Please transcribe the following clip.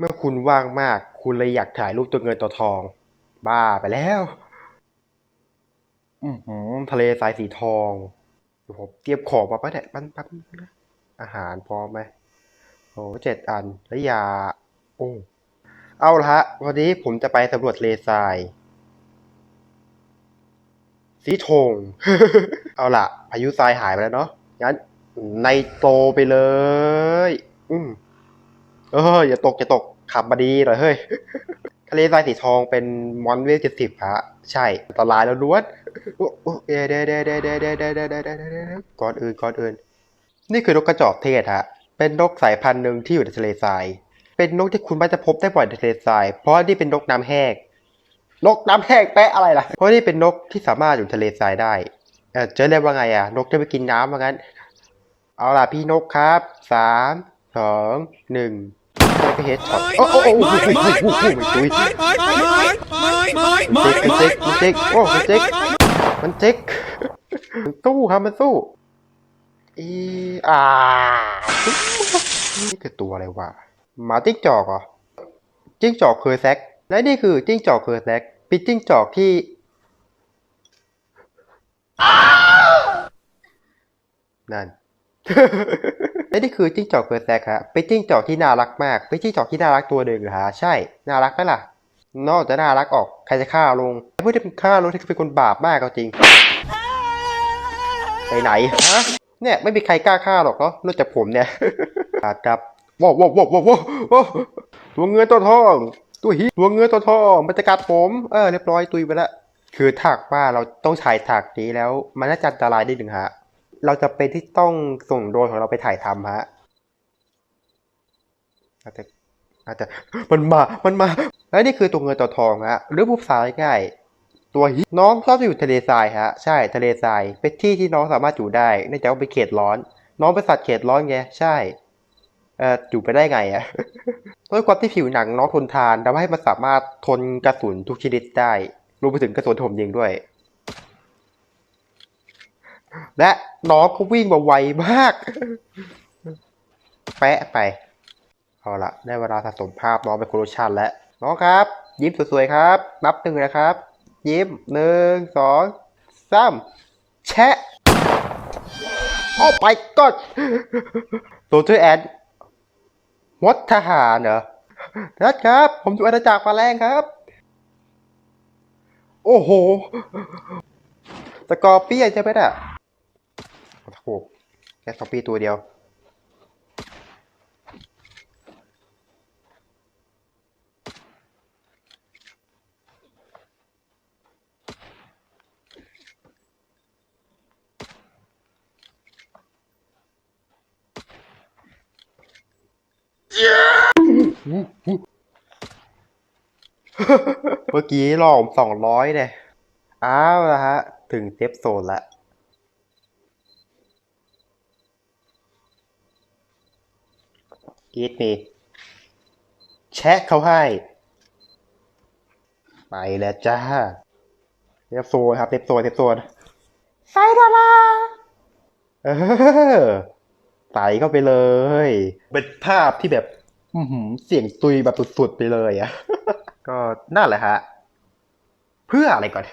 เมื่อคุณว่างมาก คุณเลยอยากถ่ายรูปตัวเงินตัวทอง บ้าไปแล้ว อือหือทะเลทรายสีทองเดี๋ยวผมเตรียมของมาปะเนี่ยมันปั๊บนะอาหารพร้อมไหมโอ้เจ็ดอันแล้วยา โอ้เอาละฮะ วันนี้ผมจะไปสำรวจทะเลทราย สีทองเอาละพายุทรายหายไปแล้วเนาะงั้นในโตไปเลย เอออย่าตกอย่าตกขับมาดีหน่อยเฮ้ยทะเลทรายสีทองเป็นมอนเวลเจ็ดสิบฮะใช่อันตรายแล้วล้วนโอ้โอ้เดเดเดเดเดเดเดเดเดเดเดก่อนอื่นก่อนอื่น นี่คือนกกระจอกเทศฮะเป็นนกสายพันธุ์หนึ่งที่อยู่ในทะเลทราย เป็นนกที่คุณมักจะพบได้บ่อยในทะเลทราย เพราะนี่เป็นนกน้ำแห้งนกน้ำแห้งแปะอะไรล่ะ เพราะนี่เป็นนกที่สามารถอยู่ทะเลทรายได้เออเจะเรียกว่าไงอะ นกจะไปกินน้ำว่างั้น เอาล่ะพี่นกครับสามสองหนึ่ง แล้วก็เฮดช็อตโอ้โหโอ้โหโอ้โหโอ้โหมันจุ้ยมันเจ๊กมันเจ๊กโอ้มันเจ๊กมันเจ๊กมันสู้ครับมันสู้อีอ่านี่คือตัวอะไรวะหมาจิ้งจอกเหรอจิ้งจอกเคยแซกและนี่คือจิ้งจอกเคยแซกปิดจิ้งจอกที่นั่น และนี่คือจิ้งจอกเพอร์แซกฮะเป็นจิ้งจอกที่น่ารักมาก เป็นจิ้งจอกที่น่ารักตัวหนึ่งเหรอฮะใช่ น่ารักไหมล่ะ นอกจากน่ารักออก ใครจะฆ่าลงพูดที่เป็นฆ่าลงที่เป็นคนบาปมากก็จริง ไปไหนฮะ เนี่ยไม่มีใครกล้าฆ่าหรอกเนาะ นอกจากผมเนี่ยครับววว้าวว้าวว้าวว้าวตัวเงินตัวทองตัวฮีตัวเงินตัวทองมันจะกัดผม เออเรียบร้อยตุยไปละ คือถากว่าเราต้องฉายถากนี้แล้ว มันน่าจะอันตรายได้หนึ่งฮะ เราจะเป็นที่ต้องส่งโดรนของเราไปถ่ายทำฮะอาจจะอาจจะมันมา มันมา และนี่คือตัวเงินตัวทองฮะหรือผู้ภาษาง่ายตัวหิน้องชอบจะอยู่ทะเลทรายฮะ ใช่ทะเลทรายเป็นที่ที่น้องสามารถอยู่ได้เนื่องจากว่าเป็นเขตร้อน น้องเป็นสัตว์เขตร้อนไงใช่เอ่ออยู่ไปได้ไงอะด้วยความที่ผิวหนังน้องทนทานทำให้มันสามารถทนกระสุนทุกชนิดได้รวมไปถึงกระสุนที่มยิงด้วย และ น้องก็วิ่งมาไวมาก แปะไป เอาละได้เวลาสะสมภาพน้องเป็นโคโลชันแล้ว น้องครับ ยิ้มสวยๆครับ นับหนึ่งนะครับ ยิ้มหนึ่งสองสามแชะโอ้ไปก็ตัวช่วยแอนวัดทหารเหรอนัดครับ ผมอยู่อาณาจักรฟ้าแรงครับ โอ้โห สกอร์เปียใช่ไหมน่ะ โอ้โหแค่สกอร์เปียนตัวเดียว เมื่อกี้หลอมสองร้อยเนี่ย อ้าวนะฮะ ถึงเซฟโซนละ กรีดมีแชะเขาให้ ไปแล้วจ้าเซฟโซนครับเซฟโซนเซฟโซนไซดาลาเออใส่เข้าไปเลย เป็นภาพที่แบบอือหือเสียงตุยแบบสุดๆไปเลยอะก็นั่นแหละฮะ เพื่ออะไรก่อน